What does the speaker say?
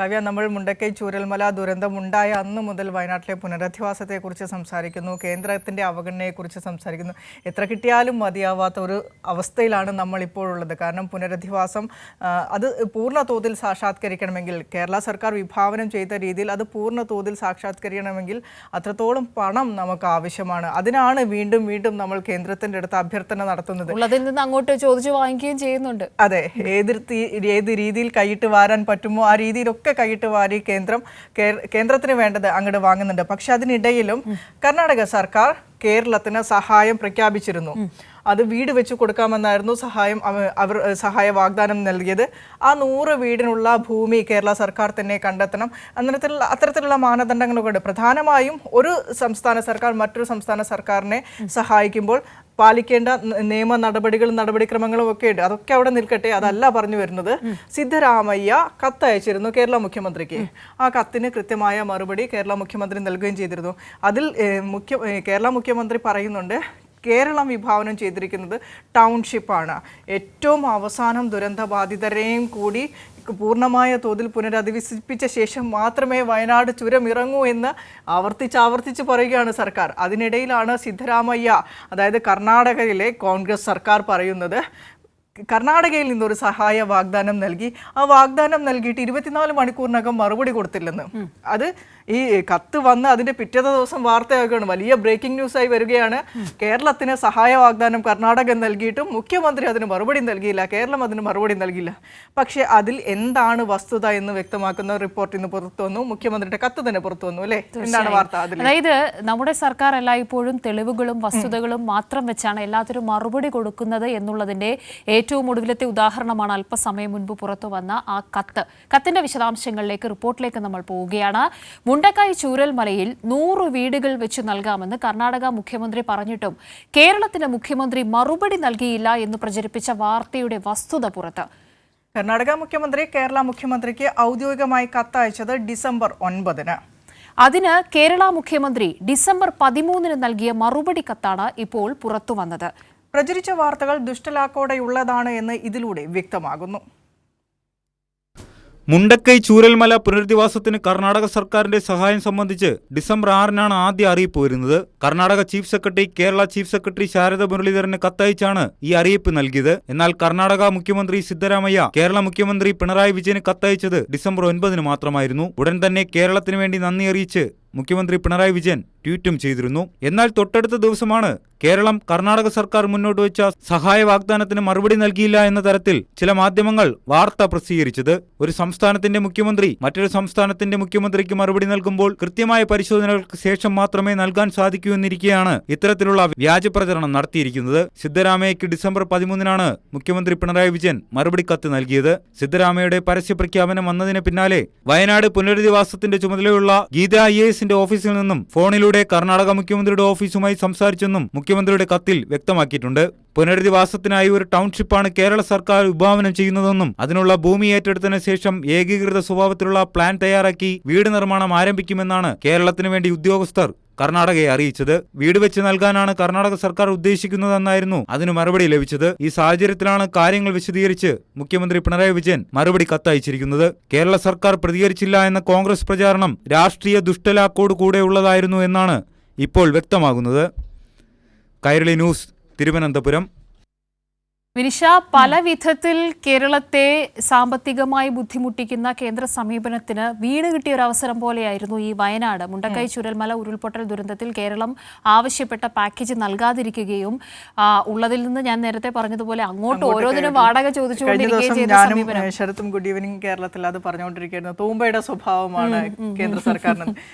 കാവ്യ നമ്മൾ മുണ്ടക്കൈ ചൂരൽമല ദുരന്തമുണ്ടായ അന്ന് മുതൽ വയനാട്ടിലെ പുനരധിവാസത്തെക്കുറിച്ച് സംസാരിക്കുന്നു. കേന്ദ്രത്തിന്റെ അവഗണനയെക്കുറിച്ച് സംസാരിക്കുന്നു. എത്ര കിട്ടിയാലും മതിയാവാത്ത ഒരു അവസ്ഥയിലാണ് നമ്മൾ ഇപ്പോഴുള്ളത് കാരണം പുനരധിവാസം അത് പൂർണ തോതിൽ സാക്ഷാത്കരിക്കണമെങ്കിൽ കേരള സർക്കാർ വിഭാവനം ചെയ്ത രീതിയിൽ അത് പൂർണ തോതിൽ സാക്ഷാത്കരിക്കണമെങ്കിൽ അത്രത്തോളം പണം നമുക്ക് ആവശ്യമാണ്. അതിനാണ് വീണ്ടും വീണ്ടും നമ്മൾ കേന്ദ്രത്തിന്റെ അടുത്ത് അഭ്യർത്ഥന നടത്തുന്നത്. അതിൽ നിന്ന് അങ്ങോട്ട് ചോദിച്ചു വാങ്ങിക്കുകയും ചെയ്യുന്നുണ്ട്. അതെ ഏത് ഏത് രീതിയിൽ കൈയിട്ട് വാരാൻ പറ്റുമോ ആ രീതിയിലൊക്കെ കൈയിട്ട് വാരി കേന്ദ്രം കേന്ദ്രത്തിന് വേണ്ടത് അങ്ങോട്ട് വാങ്ങുന്നുണ്ട്. പക്ഷെ അതിനിടയിലും കർണാടക സർക്കാർ കേരളത്തിന് സഹായം പ്രഖ്യാപിച്ചിരുന്നു. അത് വീട് വെച്ച് കൊടുക്കാമെന്നായിരുന്നു സഹായം അവർ സഹായ വാഗ്ദാനം നൽകിയത്. ആ നൂറ് വീടിനുള്ള ഭൂമി കേരള സർക്കാർ തന്നെ കണ്ടെത്തണം. അത്തരത്തിലുള്ള അത്തരത്തിലുള്ള മാനദണ്ഡങ്ങളൊക്കെ പ്രധാനമായും ഒരു സംസ്ഥാന സർക്കാർ മറ്റൊരു സംസ്ഥാന സർക്കാരിനെ സഹായിക്കുമ്പോൾ പാലിക്കേണ്ട നിയമ നടപടികളും നടപടിക്രമങ്ങളും ഒക്കെ ഉണ്ട്. അതൊക്കെ അവിടെ നിൽക്കട്ടെ അതല്ല പറഞ്ഞു വരുന്നത്. സിദ്ധരാമയ്യ കത്തയച്ചിരുന്നു കേരള മുഖ്യമന്ത്രിക്ക്. ആ കത്തിന് കൃത്യമായ മറുപടി കേരള മുഖ്യമന്ത്രി നൽകുകയും ചെയ്തിരുന്നു. അതിൽ മുഖ്യ കേരള മുഖ്യമന്ത്രി പറയുന്നുണ്ട് കേരളം വിഭാവനം ചെയ്തിരിക്കുന്നത് ടൗൺഷിപ്പാണ്. ഏറ്റവും അവസാനം ദുരന്തബാധിതരെയും കൂടി പൂർണമായ തോതിൽ പുനരധിവസിപ്പിച്ച ശേഷം മാത്രമേ വയനാട് ചുരം ഇറങ്ങൂ എന്ന് ആവർത്തിച്ച് ആവർത്തിച്ച് പറയുകയാണ് സർക്കാർ. അതിനിടയിലാണ് സിദ്ധരാമയ്യ അതായത് കർണാടകയിലെ കോൺഗ്രസ് സർക്കാർ പറയുന്നത്. കർണാടകയിൽ നിന്നൊരു സഹായ വാഗ്ദാനം നൽകി. ആ വാഗ്ദാനം നൽകിയിട്ട് ഇരുപത്തിനാല് മണിക്കൂറിനകം മറുപടി കൊടുത്തില്ലെന്ന്. അത് ഈ കത്ത് വന്ന് അതിന്റെ പിറ്റേ ദിവസം വാർത്തയാക്കുകയാണ് വലിയ ബ്രേക്കിംഗ് ന്യൂസ് ആയി വരികയാണ് കേരളത്തിന് സഹായ വാഗ്ദാനം കർണാടക നൽകിയിട്ടും മുഖ്യമന്ത്രി അതിന് മറുപടി നൽകിയില്ല. കേരളം അതിന് മറുപടി നൽകിയില്ല. പക്ഷേ അതിൽ എന്താണ് വസ്തുത എന്ന് വ്യക്തമാക്കുന്ന റിപ്പോർട്ട് ഇന്ന് പുറത്തു വന്നു. മുഖ്യമന്ത്രിയുടെ കത്ത് തന്നെ പുറത്തു വന്നു അല്ലേ? എന്താണ് വാർത്ത അതിൽ? അതായത് നമ്മുടെ സർക്കാർ എല്ലായ്പ്പോഴും തെളിവുകളും വസ്തുതകളും മാത്രം വെച്ചാണ് എല്ലാത്തിനും മറുപടി കൊടുക്കുന്നത് എന്നുള്ളതിന്റെ ഏറ്റവും ഒടുവിലത്തെ ഉദാഹരണമാണ് അല്പസമയം മുൻപ് പുറത്തു വന്ന ആ കത്ത്. കത്തിന്റെ വിശദാംശങ്ങളിലേക്ക് റിപ്പോർട്ടിലേക്ക് നമ്മൾ പോവുകയാണ്. മുണ്ടക്കായ് ചൂരൽമലയിൽ നൂറ് വീടുകൾ വെച്ച് നൽകാമെന്ന് കർണാടക മുഖ്യമന്ത്രി പറഞ്ഞിട്ടും കേരളത്തിന് മുഖ്യമന്ത്രി മറുപടി നൽകിയില്ല എന്ന് പ്രചരിപ്പിച്ച വാർത്തയുടെ വസ്തുത പുറത്ത്. കർണാടക മുഖ്യമന്ത്രി കേരള മുഖ്യമന്ത്രിക്ക് ഔദ്യോഗികമായി കത്തയച്ചത് ഡിസംബർ ഒൻപതിന്. അതിന് കേരള മുഖ്യമന്ത്രി ഡിസംബർ പതിമൂന്നിന് നൽകിയ മറുപടി കത്താണ് ഇപ്പോൾ പുറത്തു വന്നത്. പ്രചരിച്ച വാർത്തകൾ ദുഷ്ടലാക്കോടെയുള്ളതാണ് എന്ന് ഇതിലൂടെ വ്യക്തമാകുന്നു. മുണ്ടക്കൈ ചൂരൽമല പുനരധിവാസത്തിന് കർണാടക സർക്കാരിന്റെ സഹായം സംബന്ധിച്ച് ഡിസംബർ ആറിനാണ് ആദ്യ അറിയിപ്പ് വരുന്നത്. Karnataka chief secretary Kerala chief secretary Sharada മുരളീധരന് കത്തയച്ചാണ് ഈ അറിയിപ്പ് നൽകിയത്. എന്നാൽ കർണാടക മുഖ്യമന്ത്രി സിദ്ധരാമയ്യ കേരള മുഖ്യമന്ത്രി പിണറായി വിജയന് കത്തയച്ചത് ഡിസംബർ ഒൻപതിന് മാത്രമായിരുന്നു. ഉടൻ തന്നെ കേരളത്തിന് വേണ്ടി നന്ദി അറിയിച്ച് മുഖ്യമന്ത്രി പിണറായി വിജയൻ ട്വീറ്റും ചെയ്തിരുന്നു. എന്നാൽ തൊട്ടടുത്ത ദിവസമാണ് കേരളം കർണാടക സർക്കാർ മുന്നോട്ട് വെച്ച സഹായ വാഗ്ദാനത്തിന് മറുപടി നൽകിയില്ല എന്ന തരത്തിൽ ചില മാധ്യമങ്ങൾ വാർത്ത പ്രസിദ്ധീകരിച്ചത്. ഒരു സംസ്ഥാനത്തിന്റെ മുഖ്യമന്ത്രി മറ്റൊരു സംസ്ഥാനത്തിന്റെ മുഖ്യമന്ത്രിക്ക് മറുപടി നൽകുമ്പോൾ കൃത്യമായ പരിശോധനകൾക്ക് ശേഷം മാത്രമേ നൽകാൻ സാധിക്കൂ എന്നിരിക്കെയാണ് ഇത്തരത്തിലുള്ള വ്യാജ പ്രചരണം നടത്തിയിരിക്കുന്നത്. സിദ്ധരാമയ്യക്ക് ഡിസംബർ പതിമൂന്നിനാണ് മുഖ്യമന്ത്രി പിണറായി വിജയൻ മറുപടി കത്ത് നൽകിയത്. സിദ്ധരാമയുടെ പരസ്യ പ്രഖ്യാപനം വന്നതിന് പിന്നാലെ വയനാട് പുനരധിവാസത്തിന്റെ ചുമതലയുള്ള ഗീത ഐ എസിന്റെ ഓഫീസിൽ നിന്നും ഫോണിലൂടെ കർണാടക മുഖ്യമന്ത്രിയുടെ ഓഫീസുമായി സംസാരിച്ചെന്നും മുഖ്യമന്ത്രിയുടെ കത്തിൽ വ്യക്തമാക്കിയിട്ടുണ്ട്. പുനരധിവാസത്തിനായി ഒരു ടൗൺഷിപ്പാണ് കേരള സർക്കാർ വിഭാവനം ചെയ്യുന്നതെന്നും അതിനുള്ള ഭൂമി ഏറ്റെടുത്തതിനു ശേഷം ഏകീകൃത സ്വഭാവത്തിലുള്ള പ്ലാൻ തയ്യാറാക്കി വീട് നിർമ്മാണം ആരംഭിക്കുമെന്നാണ് കേരളത്തിനു വേണ്ടി ഉദ്യോഗസ്ഥർ കർണാടകയെ അറിയിച്ചത്. വീട് വെച്ച് നൽകാനാണ് കർണാടക സർക്കാർ ഉദ്ദേശിക്കുന്നതെന്നായിരുന്നു അതിന് മറുപടി ലഭിച്ചത്. ഈ സാഹചര്യത്തിലാണ് കാര്യങ്ങൾ വിശദീകരിച്ച് മുഖ്യമന്ത്രി പിണറായി വിജയൻ മറുപടി കത്തയച്ചിരിക്കുന്നത്. കേരള സർക്കാർ പ്രതികരിച്ചില്ല എന്ന കോൺഗ്രസ് പ്രചാരണം രാഷ്ട്രീയ ദുഷ്ടലാക്കോട് കൂടെയുള്ളതായിരുന്നു എന്നാണ് ഇപ്പോൾ വ്യക്തമാകുന്നത്. കൈരളി ന്യൂസ് തിരുവനന്തപുരം. വിനിഷ പല വിധത്തിൽ കേരളത്തെ സാമ്പത്തികമായി ബുദ്ധിമുട്ടിക്കുന്ന കേന്ദ്ര സമീപനത്തിന് വീട് കിട്ടിയ ഒരു അവസരം പോലെയായിരുന്നു ഈ വയനാട്. മുണ്ടക്കൈ ചുരൽമല ഉരുൾപൊട്ടൽ ദുരന്തത്തിൽ കേരളം ആവശ്യപ്പെട്ട പാക്കേജ് നൽകാതിരിക്കുകയും ഉള്ളതിൽ നിന്ന് ഞാൻ നേരത്തെ പറഞ്ഞതുപോലെ അങ്ങോട്ട് ഓരോന്നിനും വാടക ചോദിച്ചുകൊണ്ടിരിക്കുകയും ശരത്തും ഗുഡ് ഈവനിങ് കേരളത്തിൽ അത് പറഞ്ഞുകൊണ്ടിരിക്കുകയായിരുന്നു. തൂമ്പയുടെ സ്വഭാവമാണ് കേന്ദ്ര സർക്കാരിന്